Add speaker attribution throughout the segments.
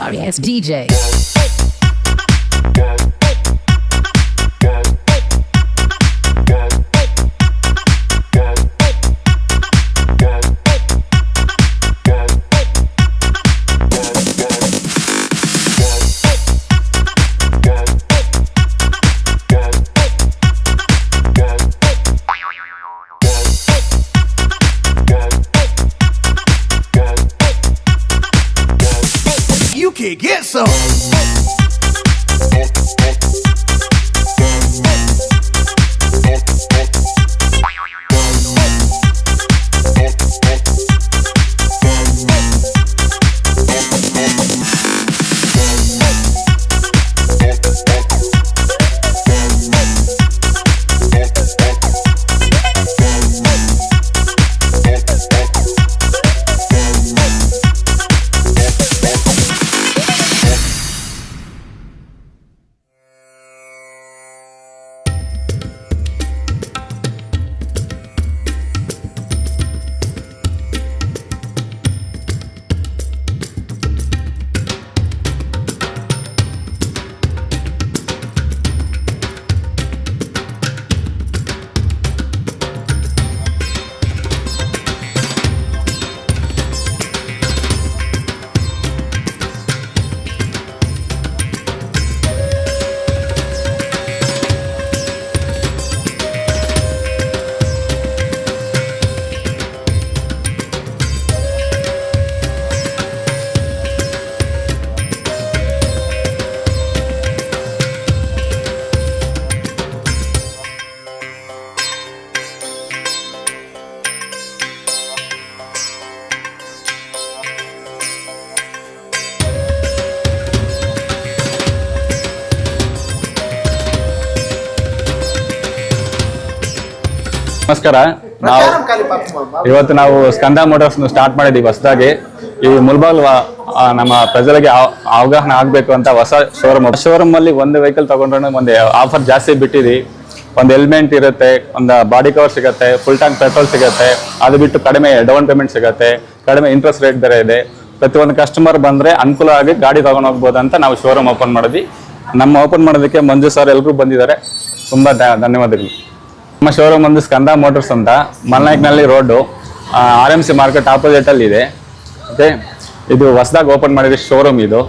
Speaker 1: sorry ass DJ.
Speaker 2: ನಮಸ್ಕಾರ. ನಾವು ಇವತ್ತು ನಾವು ಸ್ಕಂದ ಮೋಟರ್ಸ್ ಸ್ಟಾರ್ಟ್ ಮಾಡಿದ್ದೀವಿ ಹೊಸದಾಗಿ. ಈ ಮುಲ್ಬಾಲ್ ನಮ್ಮ ಪ್ರಜೆಗೆ ಅವ- ಅವಗಾಹನ ಆಗಬೇಕು ಅಂತ ಹೊಸ ಶೋರೂಮ್ ಶೋರೂಮ್ ಅಲ್ಲಿ ಒಂದು ವೆಹಿಕಲ್ ತಗೊಂಡ್ರೆ ಒಂದು ಆಫರ್ ಜಾಸ್ತಿ ಬಿಟ್ಟಿದ್ವಿ ಒಂದು ಹೆಲ್ಮೆಟ್ ಇರುತ್ತೆ ಒಂದು ಬಾಡಿ ಕವರ್ ಸಿಗುತ್ತೆ ಫುಲ್ ಟ್ಯಾಂಕ್ ಪೆಟ್ರೋಲ್ ಸಿಗುತ್ತೆ. ಅದು ಬಿಟ್ಟು ಕಡಿಮೆ ಡೌನ್ ಪೇಮೆಂಟ್ ಸಿಗುತ್ತೆ ಕಡಿಮೆ ಇಂಟ್ರೆಸ್ಟ್ ರೇಟ್ ಬೇರೆ ಇದೆ. ಪ್ರತಿಯೊಂದು ಕಸ್ಟಮರ್ ಬಂದ್ರೆ ಅನುಕೂಲ ಆಗಿ ಗಾಡಿ ತಗೊಂಡು ಹೋಗ್ಬೋದು ಅಂತ ನಾವು ಶೋರೂಮ್ ಓಪನ್ ಮಾಡಿದ್ವಿ. ನಮ್ಮ ಓಪನ್ ಮಾಡೋದಕ್ಕೆ ಮಂಜು ಸರ್ ಎಲ್ಲರೂ ಬಂದಿದ್ದಾರೆ. ತುಂಬಾ ಧನ್ಯವಾದಗಳು. ನಮ್ಮ ಶೋರೂಮ್ ಒಂದು ಸ್ಕಂದ ಮೋಟರ್ಸ್ ಅಂತ. ಮಲ್ನಾಯ್ಕ್ನಲ್ಲಿ road R M C market opposite ಅಲ್ಲಿ ಇದೆ. ಓಕೆ ಇದು ಹೊಸದಾಗಿ ಓಪನ್ ಮಾಡಿದ ಶೋರೂಮ್ ಇದು.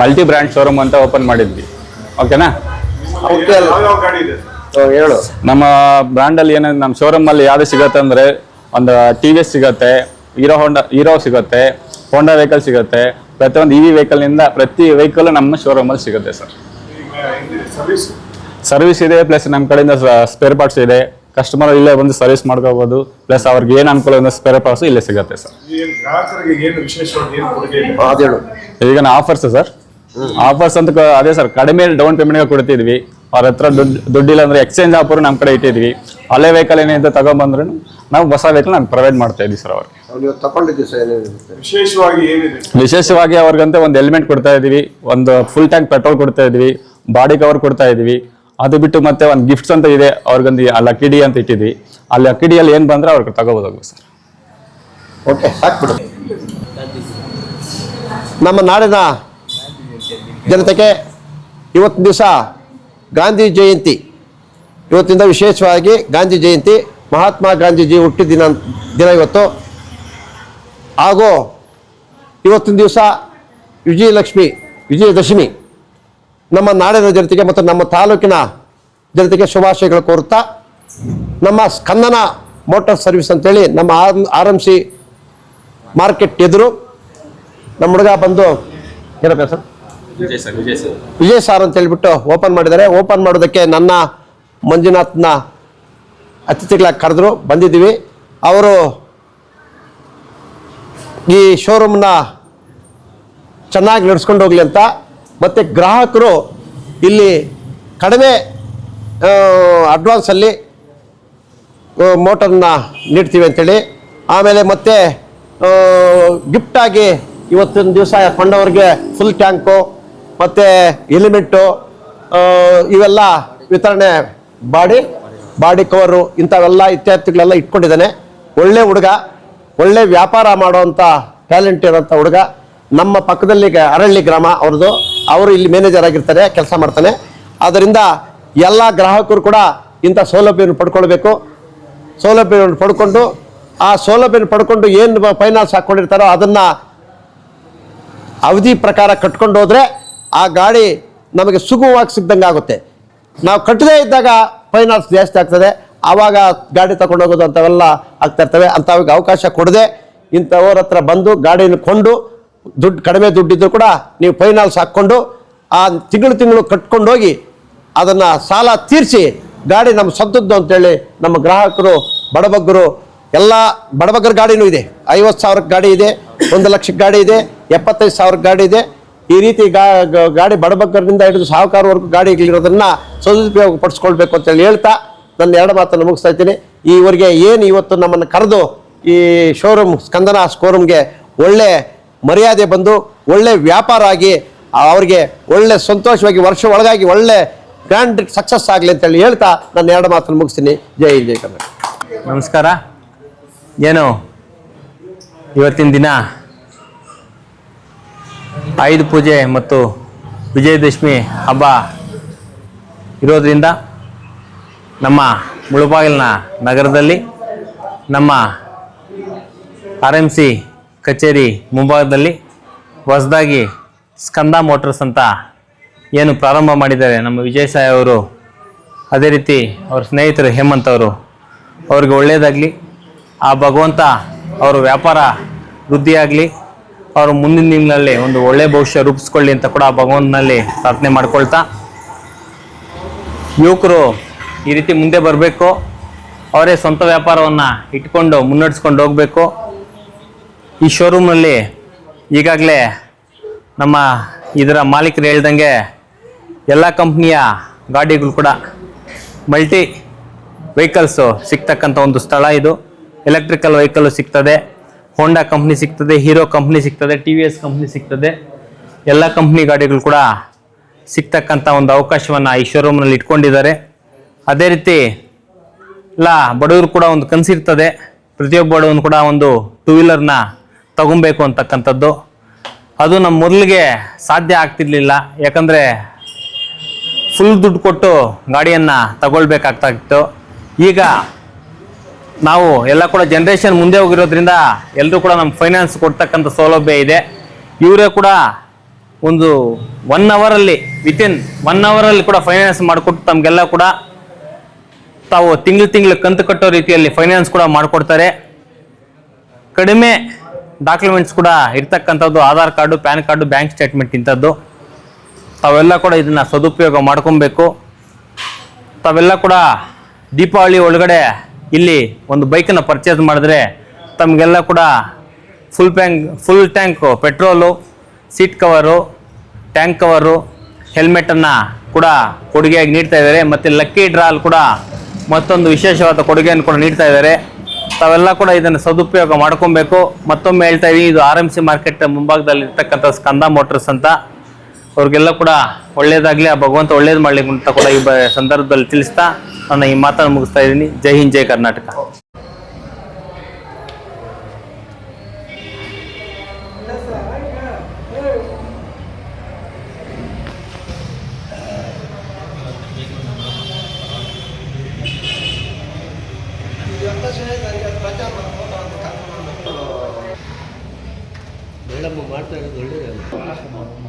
Speaker 2: ಮಲ್ಟಿ ಬ್ರ್ಯಾಂಡ್ ಶೋರೂಮ್ ಅಂತ ಓಪನ್ ಮಾಡಿದ್ವಿ. ಓಕೆನಾ
Speaker 3: ಹೇಳು.
Speaker 2: ನಮ್ಮ ಬ್ರ್ಯಾಂಡ್ ಅಲ್ಲಿ ಏನಾದ್ರು ನಮ್ಮ ಶೋರೂಮಲ್ಲಿ ಅಲ್ಲಿ ಯಾವ್ದು ಸಿಗುತ್ತೆ ಅಂದ್ರೆ ಒಂದು ಟಿ ವಿ ಎಸ್ ಸಿಗುತ್ತೆ ಹೀರೋ ಹೋಂಡಾ ಹೀರೋ ಸಿಗುತ್ತೆ ಹೋಂಡಾ ವೆಹಿಕಲ್ ಸಿಗುತ್ತೆ ಪ್ರತಿಯೊಂದು ಇ ವಿ ವೆಹಿಕಲ್ನಿಂದ ಪ್ರತಿ ವೆಹಿಕಲ್ ನಮ್ಮ ಶೋರೂಮಲ್ಲಿ ಸಿಗುತ್ತೆ ಸರ್. ಸರ್ವಿಸ್ ಇದೆ ಪ್ಲಸ್ ನಮ್ಮ ಕಡೆಯಿಂದ ಸ್ಪೇರ್ ಪಾರ್ಟ್ಸ್ ಇದೆ. ಕಸ್ಟಮರ್ ಇಲ್ಲೇ ಬಂದು ಸರ್ವಿಸ್ ಮಾಡ್ಕೋಬಹುದು ಪ್ಲಸ್ ಅವ್ರಿಗೆ ಏನು ಅನುಕೂಲ ಸ್ಪೇರ್ ಪಾರ್ಟ್ಸ್ ಇಲ್ಲೇ ಸಿಗುತ್ತೆ ಸರ್. ಈಗ ಆಫರ್ಸ್ ಸರ್. ಆಫರ್ಸ್ ಅಂತ ಅದೇ ಸರ್ ಕಡಿಮೆ ಡೌನ್ ಪೇಮೆಂಟ್ ಕೊಡ್ತಿದ್ವಿ. ಅವ್ರ ಹತ್ರ ದುಡ್ಡು ದುಡ್ಡಿಲ್ಲ ಅಂದ್ರೆ ಎಕ್ಸ್ಚೇಂಜ್ ಆಫರ್ ನಮ್ಮ ಕಡೆ ಇಟ್ಟಿದ್ವಿ. ಹಳೆ ವೆಹಿಕಲ್ ಏನಿದೆ ತಗೊಂಡ್ಬಂದ್ರೆ ನಾವು ಹೊಸ ವೆಹಿಕಲ್ ನಾನು ಪ್ರೊವೈಡ್ ಮಾಡ್ತಾ ಇದ್ದೀವಿ ಸರ್ ಅವ್ರಿಗೆ.
Speaker 4: ವಿಶೇಷವಾಗಿ ಏನಿದೆ?
Speaker 2: ವಿಶೇಷವಾಗಿ ಅವ್ರಿಗಂತ ಒಂದು ಹೆಲ್ಮೆಟ್ ಕೊಡ್ತಾ ಇದೀವಿ. ಒಂದು ಫುಲ್ ಟ್ಯಾಂಕ್ ಪೆಟ್ರೋಲ್ ಕೊಡ್ತಾ ಇದ್ವಿ. ಬಾಡಿ ಕವರ್ ಕೊಡ್ತಾ ಇದೀವಿ. ಅದು ಬಿಟ್ಟು ಮತ್ತೆ ಒಂದು ಗಿಫ್ಟ್ಸ್ ಅಂತ ಇದೆ. ಅವ್ರಿಗೊಂದು ಆ ಲಕ್ಕಿ ಡಿ ಅಂತ ಇಟ್ಟಿದ್ವಿ ಆ ಲಕ್ಕಿ ಡಿಯಲ್ಲಿ ಏನು ಬಂದ್ರೆ ಅವ್ರಿಗೆ ತಗೋಬೋದು ಸರ್.
Speaker 3: ಓಕೆ ಹಾಕ್ಬಿಡು. ನಮ್ಮ ನಾಡಿನ ಜನತೆಗೆ ಇವತ್ತು ದಿವಸ ಗಾಂಧಿ ಜಯಂತಿ. ಇವತ್ತಿಂದ ವಿಶೇಷವಾಗಿ ಗಾಂಧಿ ಜಯಂತಿ, ಮಹಾತ್ಮ ಗಾಂಧೀಜಿ ಹುಟ್ಟಿದ ದಿನ ದಿನ ಇವತ್ತು. ಹಾಗೂ ಇವತ್ತಿನ ದಿವಸ ವಿಜಯಲಕ್ಷ್ಮಿ, ವಿಜಯದಶಮಿ. ನಮ್ಮ ನಾಡಿನ ಜನತೆಗೆ ಮತ್ತು ನಮ್ಮ ತಾಲೂಕಿನ ಜನತೆಗೆ ಶುಭಾಶಯಗಳು ಕೋರುತ್ತಾ ನಮ್ಮ ಸ್ಕಂದನ ಮೋಟಾರ್ ಸರ್ವಿಸ್ ಅಂತೇಳಿ ನಮ್ಮ ಆರ್ ಎಂ ಸಿ ಮಾರ್ಕೆಟ್ ಎದುರು ನಮ್ಮ ಹುಡುಗ ಬಂದು ಏನಪ್ಪ ಸರ್ ವಿಜಯ್ ಸಾರ್. ಅಂತ ಹೇಳ್ಬಿಟ್ಟು ಓಪನ್ ಮಾಡಿದ್ದಾರೆ. ಓಪನ್ ಮಾಡೋದಕ್ಕೆ ನನ್ನ ಮಂಜುನಾಥ್ನ ಅತಿಥಿಗಳಾಗಿ ಕರೆದ್ರು ಬಂದಿದ್ದೀವಿ. ಅವರು ಈ ಶೋರೂಮ್ನ ಚೆನ್ನಾಗಿ ನಡೆಸ್ಕೊಂಡು ಹೋಗ್ಲಿ ಅಂತ ಮತ್ತು ಗ್ರಾಹಕರು ಇಲ್ಲಿ ಕಡಿಮೆ ಅಡ್ವಾನ್ಸಲ್ಲಿ ಮೋಟರ್ನ ನೀಡ್ತೀವಿ ಅಂತೇಳಿ. ಆಮೇಲೆ ಮತ್ತೆ ಗಿಫ್ಟಾಗಿ ಇವತ್ತಿನ ದಿವಸ ಕೊಂಡವ್ರಿಗೆ ಫುಲ್ ಟ್ಯಾಂಕು ಮತ್ತು ಎಲಿಮೆಂಟು ಇವೆಲ್ಲ ವಿತರಣೆ ಬಾಡಿ ಬಾಡಿ ಕವರು ಇಂಥವೆಲ್ಲ ಇತ್ಯಾದಿಗಳೆಲ್ಲ ಇಟ್ಕೊಂಡಿದ್ದಾನೆ. ಒಳ್ಳೆ ಹುಡುಗ, ಒಳ್ಳೆ ವ್ಯಾಪಾರ ಮಾಡುವಂಥ ಟ್ಯಾಲೆಂಟ್ ಇರೋಂಥ ಹುಡುಗ. ನಮ್ಮ ಪಕ್ಕದಲ್ಲಿ ಅರಳ್ಳಿ ಗ್ರಾಮ ಅವ್ರದ್ದು. ಅವರು ಇಲ್ಲಿ ಮ್ಯಾನೇಜರ್ ಆಗಿರ್ತಾರೆ, ಕೆಲಸ ಮಾಡ್ತಾನೆ. ಆದ್ದರಿಂದ ಎಲ್ಲ ಗ್ರಾಹಕರು ಕೂಡ ಇಂಥ ಸೌಲಭ್ಯವನ್ನು ಪಡ್ಕೊಳ್ಬೇಕು. ಸೌಲಭ್ಯವನ್ನು ಪಡ್ಕೊಂಡು, ಆ ಸೌಲಭ್ಯವನ್ನು ಪಡ್ಕೊಂಡು ಏನು ಫೈನಾನ್ಸ್ ಹಾಕ್ಕೊಂಡಿರ್ತಾರೋ ಅದನ್ನು ಅವಧಿ ಪ್ರಕಾರ ಕಟ್ಕೊಂಡು ಹೋದರೆ ಆ ಗಾಡಿ ನಮಗೆ ಸುಗಮವಾಗಿ ಸಿಗ್ದಂಗೆ ಆಗುತ್ತೆ. ನಾವು ಕಟ್ಟದೇ ಇದ್ದಾಗ ಫೈನಾನ್ಸ್ ಜಾಸ್ತಿ ಆಗ್ತದೆ. ಆವಾಗ ಗಾಡಿ ತಗೊಂಡೋಗೋದು ಅಂಥವೆಲ್ಲ ಆಗ್ತಾ ಇರ್ತವೆ. ಅಂಥವಾಗ ಅವಕಾಶ ಕೊಡದೆ ಇಂಥವ್ರ ಹತ್ರ ಬಂದು ಗಾಡಿಯನ್ನು ಕೊಂಡು ದುಡ್ಡು, ಕಡಿಮೆ ದುಡ್ಡಿದ್ರು ಕೂಡ ನೀವು ಫೈನಾನ್ಸ್ ಹಾಕ್ಕೊಂಡು ಆ ತಿಂಗಳು ತಿಂಗಳು ಕಟ್ಕೊಂಡು ಹೋಗಿ ಅದನ್ನು ಸಾಲ ತೀರಿಸಿ ಗಾಡಿ ನಮ್ಮ ಸ್ವಂತದ್ದು ಅಂತೇಳಿ ನಮ್ಮ ಗ್ರಾಹಕರು, ಬಡಬಗ್ಗರು, ಎಲ್ಲ ಬಡಬಗ್ಗರ ಗಾಡಿನೂ ಇದೆ. ಐವತ್ತು ಸಾವಿರಕ್ಕೆ ಗಾಡಿ ಇದೆ, ಒಂದು ಲಕ್ಷಕ್ಕೆ ಗಾಡಿ ಇದೆ, ಎಪ್ಪತ್ತೈದು ಸಾವಿರಕ್ಕೆ ಗಾಡಿ ಇದೆ. ಈ ರೀತಿ ಗಾಡಿ ಬಡಬಗ್ಗರಿಂದ ಹಿಡಿದು ಸಾಹುಕಾರವರೆಗೂ ಗಾಡಿಗಳಿರೋದನ್ನು ಸದುಪಯೋಗ ಪಡಿಸ್ಕೊಳ್ಬೇಕು ಅಂತೇಳಿ ಹೇಳ್ತಾ ನನ್ನ ಎರಡು ಮಾತನ್ನು ಮುಗಿಸ್ತಾ ಇದ್ದೀನಿ. ಈವರೆಗೆ ಏನು ಇವತ್ತು ನಮ್ಮನ್ನು ಕರೆದು ಈ ಶೋರೂಮ್ ಸ್ಕಂದನ ಶೋರೂಮ್ಗೆ ಒಳ್ಳೆ ಮರ್ಯಾದೆ ಬಂದು ಒಳ್ಳೆ ವ್ಯಾಪಾರ ಆಗಿ, ಅವ್ರಿಗೆ ಒಳ್ಳೆ ಸಂತೋಷವಾಗಿ ವರ್ಷ ಒಳಗಾಗಿ ಒಳ್ಳೆ ಗ್ರ್ಯಾಂಡ್ ಸಕ್ಸಸ್ ಆಗಲಿ ಅಂತೇಳಿ ಹೇಳ್ತಾ ನಾನು ಎರಡು ಮಾತನ್ನು ಮುಗಿಸ್ತೀನಿ. ಜೈ ಜೈ ಕರ್ನಾಟಕ.
Speaker 1: ನಮಸ್ಕಾರ. ಏನು? ಇವತ್ತಿನ ದಿನ ಆಯುಧ ಪೂಜೆ ಮತ್ತು ವಿಜಯದಶಮಿ ಹಬ್ಬ ಇರೋದರಿಂದ ನಮ್ಮ ಮುಳುಬಾಗಿಲಿನ ನಗರದಲ್ಲಿ ನಮ್ಮ ಆರ್ ಎಂ ಸಿ ಕಚೇರಿ ಮುಂಭಾಗದಲ್ಲಿ ಹೊಸದಾಗಿ ಸ್ಕಂದ ಮೋಟರ್ಸ್ ಅಂತ ಏನು ಪ್ರಾರಂಭ ಮಾಡಿದ್ದಾರೆ ನಮ್ಮ ವಿಜಯ ಸಾಯಿ ಅವರು. ಅದೇ ರೀತಿ ಅವ್ರ ಸ್ನೇಹಿತರು ಹೇಮಂತ್ ಅವರು. ಅವ್ರಿಗೆ ಒಳ್ಳೆಯದಾಗಲಿ ಆ ಭಗವಂತ ಅವರ ವ್ಯಾಪಾರ ವೃದ್ಧಿಯಾಗಲಿ. ಅವರು ಮುಂದಿನ ದಿನಗಳಲ್ಲಿ ಒಂದು ಒಳ್ಳೆಯ ಭವಿಷ್ಯ ರೂಪಿಸ್ಕೊಳ್ಳಿ ಅಂತ ಕೂಡ ಆ ಭಗವಂತನಲ್ಲಿ ಪ್ರಾರ್ಥನೆ ಮಾಡ್ಕೊಳ್ತಾ. ಯುವಕರು ಈ ರೀತಿ ಮುಂದೆ ಬರಬೇಕು. ಅವರೇ ಸ್ವಂತ ವ್ಯಾಪಾರವನ್ನು ಇಟ್ಕೊಂಡು ಮುನ್ನಡೆಸ್ಕೊಂಡು ಹೋಗಬೇಕು. ಈ ಶೋರೂಮ್ನಲ್ಲಿ ಈಗಾಗಲೇ ನಮ್ಮ ಇದರ ಮಾಲೀಕರು ಹೇಳ್ದಂಗೆ ಎಲ್ಲ ಕಂಪ್ನಿಯ ಗಾಡಿಗಳು ಕೂಡ ಮಲ್ಟಿ ವೆಹಿಕಲ್ಸು ಸಿಗ್ತಕ್ಕಂಥ ಒಂದು ಸ್ಥಳ ಇದು. ಎಲೆಕ್ಟ್ರಿಕಲ್ ವೆಹಿಕಲ್ಲು ಸಿಗ್ತದೆ ಹೋಂಡಾ ಕಂಪ್ನಿ ಸಿಗ್ತದೆ ಹೀರೋ ಕಂಪ್ನಿ ಸಿಗ್ತದೆ ಟಿ ವಿ ಎಸ್ ಕಂಪ್ನಿ ಸಿಗ್ತದೆ. ಎಲ್ಲ ಕಂಪ್ನಿ ಗಾಡಿಗಳು ಕೂಡ ಸಿಗ್ತಕ್ಕಂಥ ಒಂದು ಅವಕಾಶವನ್ನು ಈ ಶೋರೂಮ್ನಲ್ಲಿ ಇಟ್ಕೊಂಡಿದ್ದಾರೆ. ಅದೇ ರೀತಿ ಎಲ್ಲ ಬಡವರು ಕೂಡ ಒಂದು ಕನಸಿರ್ತದೆ. ಪ್ರತಿಯೊಬ್ಬ ಬಡವನು ಕೂಡ ಒಂದು ಟೂ ವೀಲರ್ನ ತಗೊಬೇಕು ಅಂತಕ್ಕಂಥದ್ದು. ಅದು ನಮ್ಮ ಮೊದಲಿಗೆ ಸಾಧ್ಯ ಆಗ್ತಿರ್ಲಿಲ್ಲ. ಯಾಕಂದರೆ ಫುಲ್ ದುಡ್ಡು ಕೊಟ್ಟು ಗಾಡಿಯನ್ನು ತಗೊಳ್ಬೇಕಾಗ್ತಾ ಇತ್ತು ಈಗ ನಾವು ಎಲ್ಲ ಕೂಡ ಜನ್ರೇಷನ್ ಮುಂದೆ ಹೋಗಿರೋದ್ರಿಂದ ಎಲ್ಲರೂ ಕೂಡ ನಮ್ಮ ಫೈನಾನ್ಸ್ ಕೊಡ್ತಕ್ಕಂಥ ಸೌಲಭ್ಯ ಇದೆ. ಇವರೇ ಕೂಡ ಒಂದು ಒನ್ ಅವರಲ್ಲಿ ವಿತಿನ್ ಒನ್ ಅವರಲ್ಲಿ ಕೂಡ ಫೈನಾನ್ಸ್ ಮಾಡಿಕೊಟ್ಟು ತಮಗೆಲ್ಲ ಕೂಡ ತಾವು ತಿಂಗಳು ತಿಂಗಳು ಕಂತು ಕಟ್ಟೋ ರೀತಿಯಲ್ಲಿ ಫೈನಾನ್ಸ್ ಕೂಡ ಮಾಡಿಕೊಡ್ತಾರೆ. ಕಡಿಮೆ ಡಾಕ್ಯುಮೆಂಟ್ಸ್ ಕೂಡ ಇರ್ತಕ್ಕಂಥದ್ದು, Aadhaar card, PAN card, bank statement ಇಂಥದ್ದು. ತಾವೆಲ್ಲ ಕೂಡ ಇದನ್ನ ಸದುಪಯೋಗ ಮಾಡ್ಕೊಬೇಕು. ತಾವೆಲ್ಲ ಕೂಡ ದೀಪಾವಳಿ ಒಳಗಡೆ ಇಲ್ಲಿ ಒಂದು ಬೈಕನ್ನು ಪರ್ಚೇಸ್ ಮಾಡಿದ್ರೆ ತಮಗೆಲ್ಲ ಕೂಡ full tank full tank petrol seat cover tank cover ಹೆಲ್ಮೆಟನ್ನು ಕೂಡ ಕೊಡುಗೆಯಾಗಿ ನೀಡ್ತಾ ಇದ್ದಾರೆ. ಮತ್ತು ಲಕ್ಕಿ ಡ್ರಾಲ್ ಕೂಡ ಮತ್ತೊಂದು ವಿಶೇಷವಾದ ಕೊಡುಗೆಯನ್ನು ಕೂಡ ನೀಡ್ತಾ ಇದ್ದಾರೆ. ತಾವೆಲ್ಲ ಕೂಡ ಇದನ್ನು ಸದುಪಯೋಗ ಮಾಡ್ಕೊಬೇಕು. ಮತ್ತೊಮ್ಮೆ ಹೇಳ್ತಾ ಇದೀವಿ ಇದು ಆರ್ ಎಂ ಸಿ ಮಾರ್ಕೆಟ್ ಮುಂಭಾಗದಲ್ಲಿ ಇರ್ತಕ್ಕಂಥ ಸ್ಕಂದ ಮೋಟರ್ಸ್ ಅಂತ. ಅವ್ರಿಗೆಲ್ಲ ಕೂಡ ಒಳ್ಳೇದಾಗ್ಲಿ, ಆ ಭಗವಂತ ಒಳ್ಳೇದು ಮಾಡಲಿ ಅಂತ ಕೂಡ ಈ ಸಂದರ್ಭದಲ್ಲಿ ತಿಳಿಸ್ತಾ ನನ್ನ ಈ ಮಾತನ್ನು ಮುಗಿಸ್ತಾ ಇದ್ದೀನಿ ಜೈ ಹಿಂದ್, ಜೈ ಕರ್ನಾಟಕ.
Speaker 3: ಮೇಡಮ್ ಮಾಡ್ತಾ ಇರೋದು ಒಳ್ಳೇದೇ